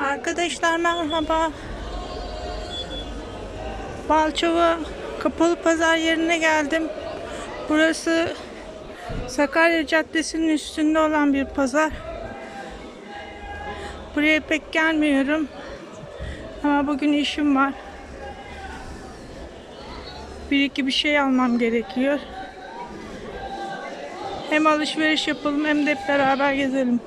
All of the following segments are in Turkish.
Arkadaşlar merhaba. Balçova Kapalı Pazar yerine geldim. Burası Sakarya Caddesi'nin üstünde olan bir pazar. Buraya pek gelmiyorum. Ama bugün işim var. Bir iki bir şey almam gerekiyor. Hem alışveriş yapalım hem de hep beraber gezelim.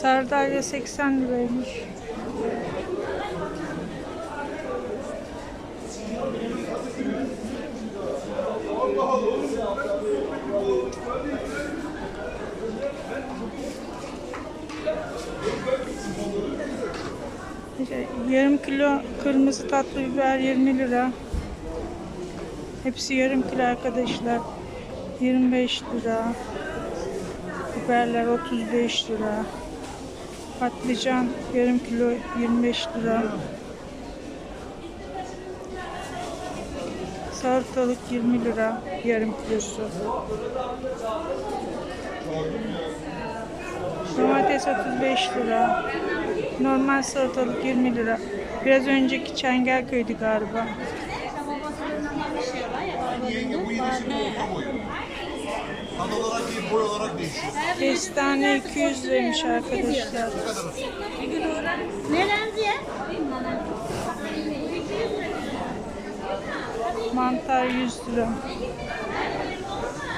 Sardalya 80 liraymış. Yarım kilo kırmızı tatlı biber 20 lira. Hepsi yarım kilo arkadaşlar. 25 lira. Biberler 35 lira. Patlıcan yarım kilo 25 lira. Salatalık 20 lira yarım kilosu. Domates 35 lira. Normal salatalık 20 lira. Biraz önceki Çengelköy'dü galiba. Yenge bu yine şimdi orta boyu. Tad olarak değil, boy olarak değişiyor. Kestane 200 liraymış arkadaşlar. Neden diye? Mantar 100 lira.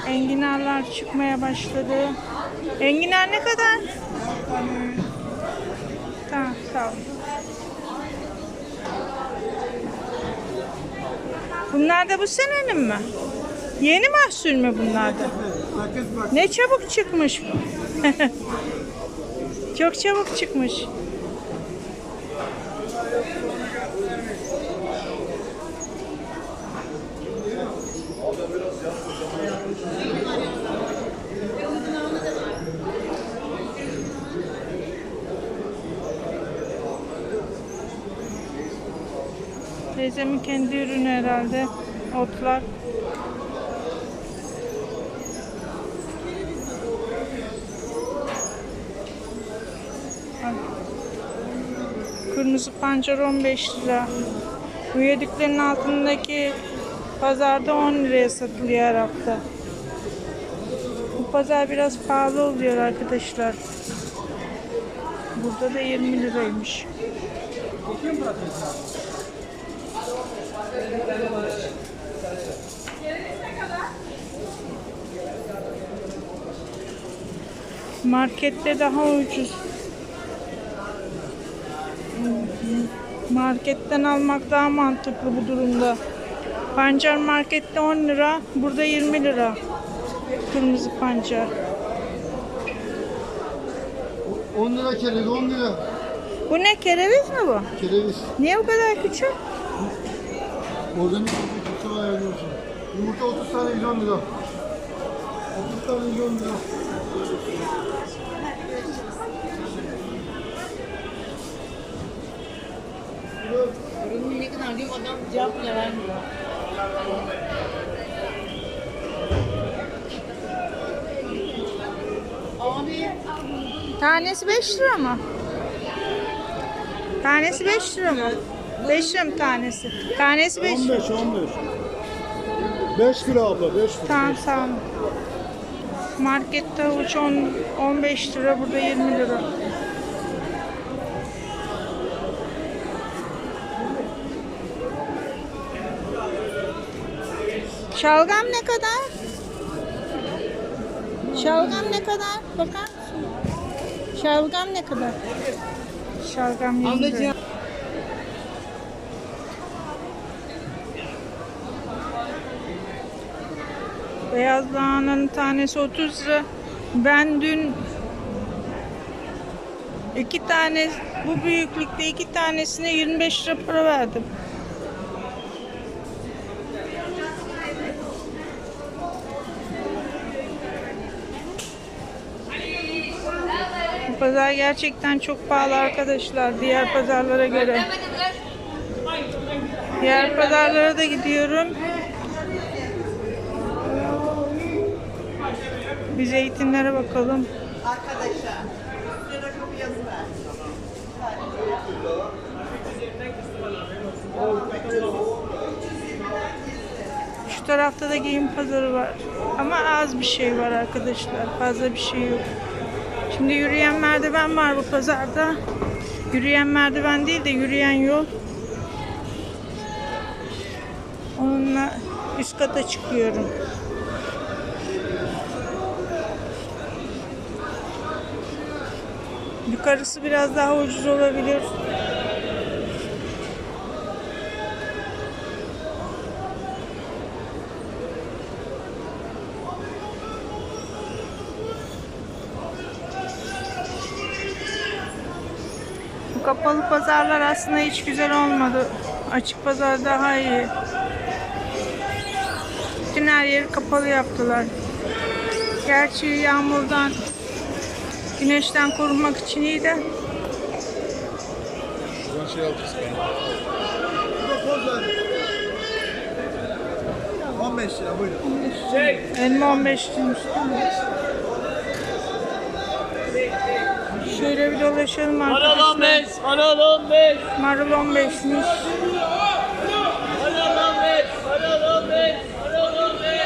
Enginarlar çıkmaya başladı. Enginar ne kadar? Tamam sağ ol. Bunlar da bu senenin mi? Yeni mahsul mü bunlar da? Ne çabuk çıkmış. Çok çabuk çıkmış. Teyzemin kendi ürünü herhalde. Otlar. Kırmızı pancar 15 lira. Bu altındaki pazarda 10 liraya satılıyor her hafta. Bu pazar biraz pahalı oluyor arkadaşlar. Burada da 20 liraymış. Markette daha ucuz. Marketten almak daha mantıklı bu durumda. Pancar markette 10 lira, burada 20 lira. Kırmızı pancar. 10 lira kereviz 10 lira. Bu ne kereviz mi bu? Kereviz. Niye bu kadar küçük? Organik var ayarlıyorsun. Yumurta 30 tane 110 lira. 30 tane 110 lira. Diyorum adam cevap bile vermiyor. Abi Tanesi 5 lira mı? Tanesi 5 lira mı? 5 lira mı tanesi? Tanesi 5 lira. 15 15. 5 lira abla 5 lira. Tamam olun. Markette havuç 10, 15 lira, burada 20 lira. Şalgam ne kadar? Şalgam ne kadar? Bakar mısın? Şalgam ne kadar? Şalgam 20 lira. Beyaz lahananın tanesi 30 lira. Ben dün iki tane bu büyüklükte iki tanesine 25 lira para verdim. Pazar gerçekten çok pahalı arkadaşlar diğer pazarlara göre. Diğer pazarlara da gidiyorum. Bir zeytinlere bakalım. Şu tarafta da giyim pazarı var. Ama az bir şey var arkadaşlar. Fazla bir şey yok. Şimdi yürüyen merdiven var bu pazarda. Yürüyen merdiven değil de yürüyen yol. Onunla üst kata çıkıyorum. Yukarısı biraz daha ucuz olabilir. Kapalı pazarlar aslında hiç güzel olmadı. Açık pazar daha iyi. Bütün her yeri kapalı yaptılar. Gerçi yağmurdan, güneşten korunmak için iyi de şey alacağız. Bu da poz ver. 15 lira buyurun. elma 15 demiş. Şöyle bir dolaşalım Marul arkadaşlar. 15, marul 15, Marul 15'miş. marul 15, marul 15, marul 15.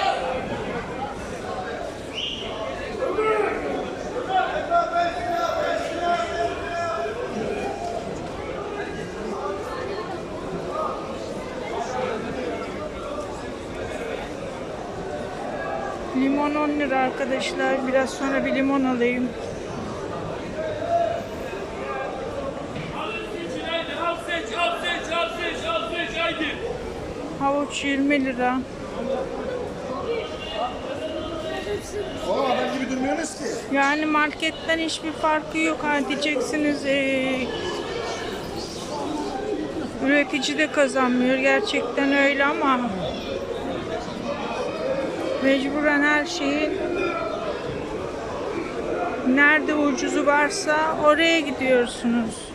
Limon 10 lira arkadaşlar. Biraz sonra bir limon alayım. 320 lira. Valla haber gibi durmuyorsunuz ki. Yani marketten hiçbir farkı yok. Ha diyeceksiniz ee, üretici de kazanmıyor. Gerçekten öyle ama mecburen her şeyin nerede ucuzu varsa oraya gidiyorsunuz.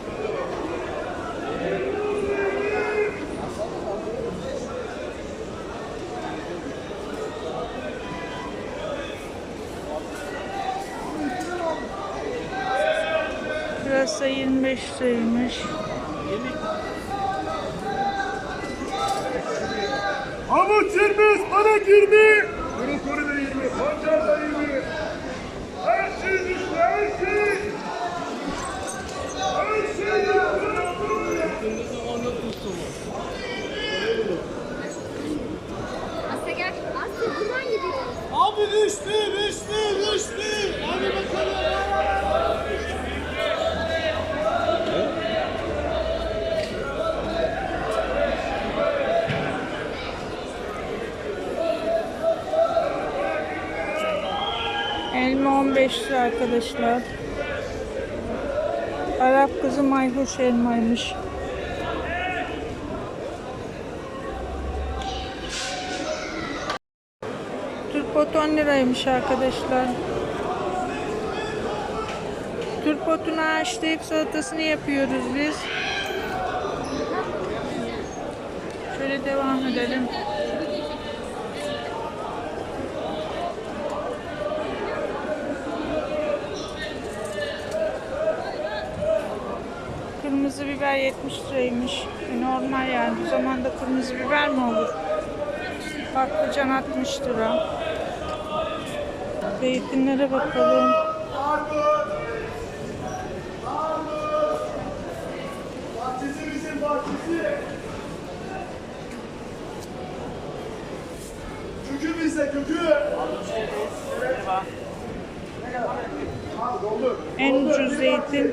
25 liraymış. Havuç 20, balık 20. Brokoli de 20, pancar da 20. Her şey düştü, her şey. Her şey Asya gel. Asya buradan gidiyoruz. Abi düştü, düştü, düştü. Hadi bakalım. Elma 15 lira arkadaşlar. Arap kızı mayhoş elmaymış. Turpot 10 liraymış arkadaşlar. Turpotunu haşlayıp salatasını yapıyoruz biz. Şöyle devam edelim. 60 liraymış. E normal yani. Bu zamanda kırmızı biber mi olur? Patlıcan 60 lira. Zeytinlere bakalım. Kökü bizde kökü. En ucuz zeytin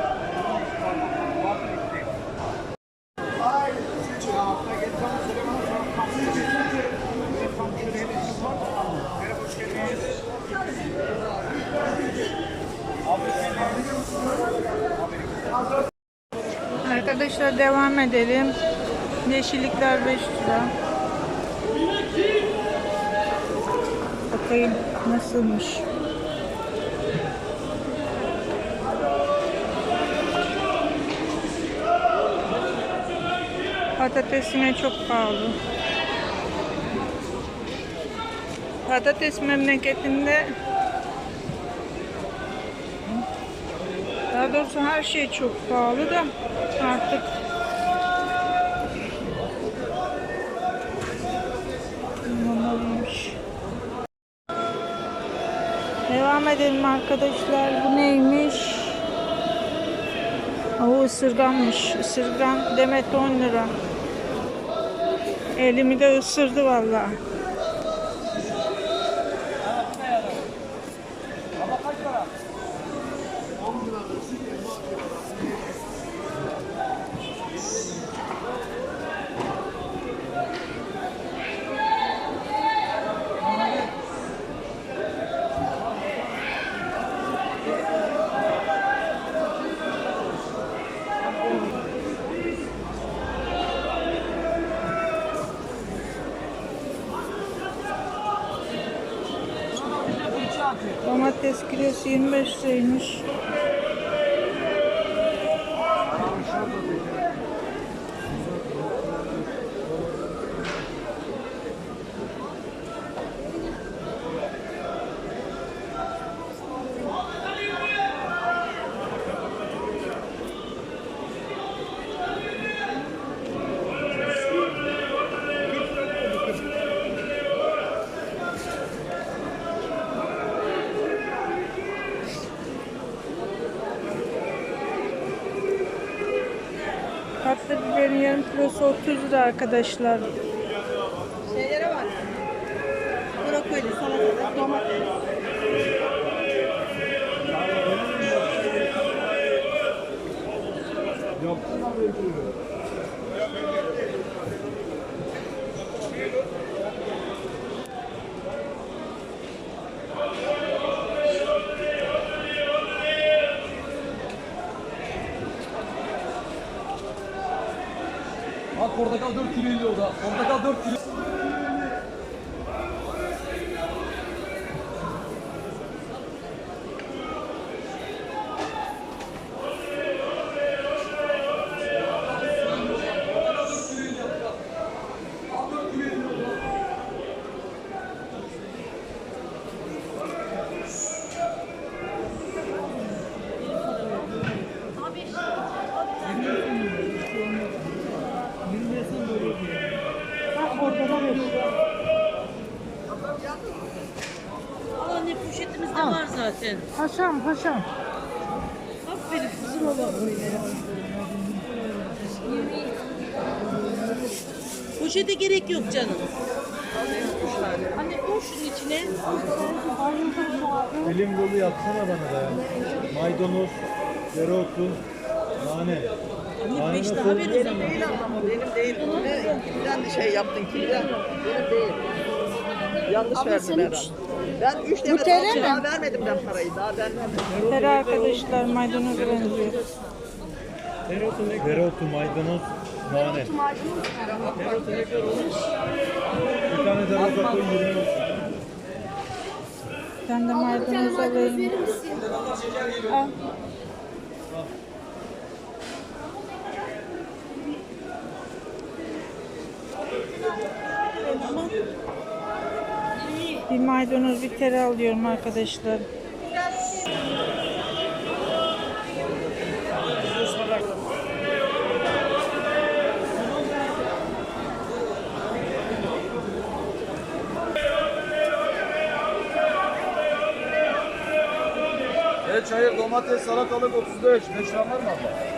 Arkadaşlar devam edelim. Yeşillikler 5 lira. Bakayım nasılmış. Patates yine çok pahalı. Patates memleketinde daha doğrusu her şey çok pahalı da artık Olmalıymış. Devam edelim arkadaşlar. Bu neymiş? O ısırganmış. Isırgan demet 10 lira. Elimi de ısırdı vallahi. Domates kilosu 25 liraymış. Tatlı biberin yarım kilosu 30 lira arkadaşlar. Şeylere bak. Brokoli, salatalık, domates. Bak portakal 4 kilo iniyor da. Portakal 4 kilo. Var zaten. Haşam haşam. Aferin kızım baba. Poşete gerek yok canım. Anne koy şunun içine. Elim dolu yapsana bana da. Maydanoz, dereotu, nane. Anne beş daha ver o zaman. Değil ama benim değil. Ne, kimden şey yaptın kimden? Benim değil. Yanlış verdim herhalde. Ben üç demet aldım daha vermedim ben parayı. Daha vermedim. Her arkadaşlar maydanoz benziyor. Dereotu, maydanoz, nane. Bir tane dereotu koy 20 olsun. Ben de maydanoz alayım. Al. Bir maydanoz bir tere alıyorum arkadaşlar. Evet hayır domates, salatalık 35. 5 lira var mı abla?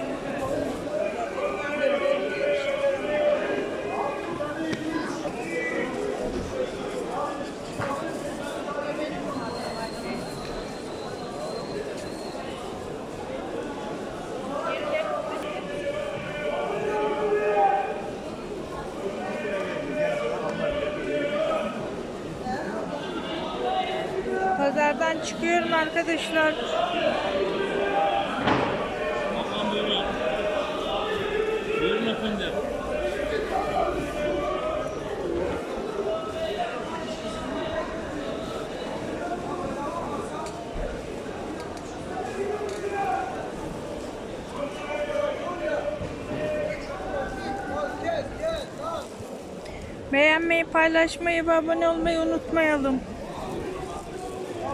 Pazardan çıkıyorum arkadaşlar. Beğenmeyi, paylaşmayı ve abone olmayı unutmayalım.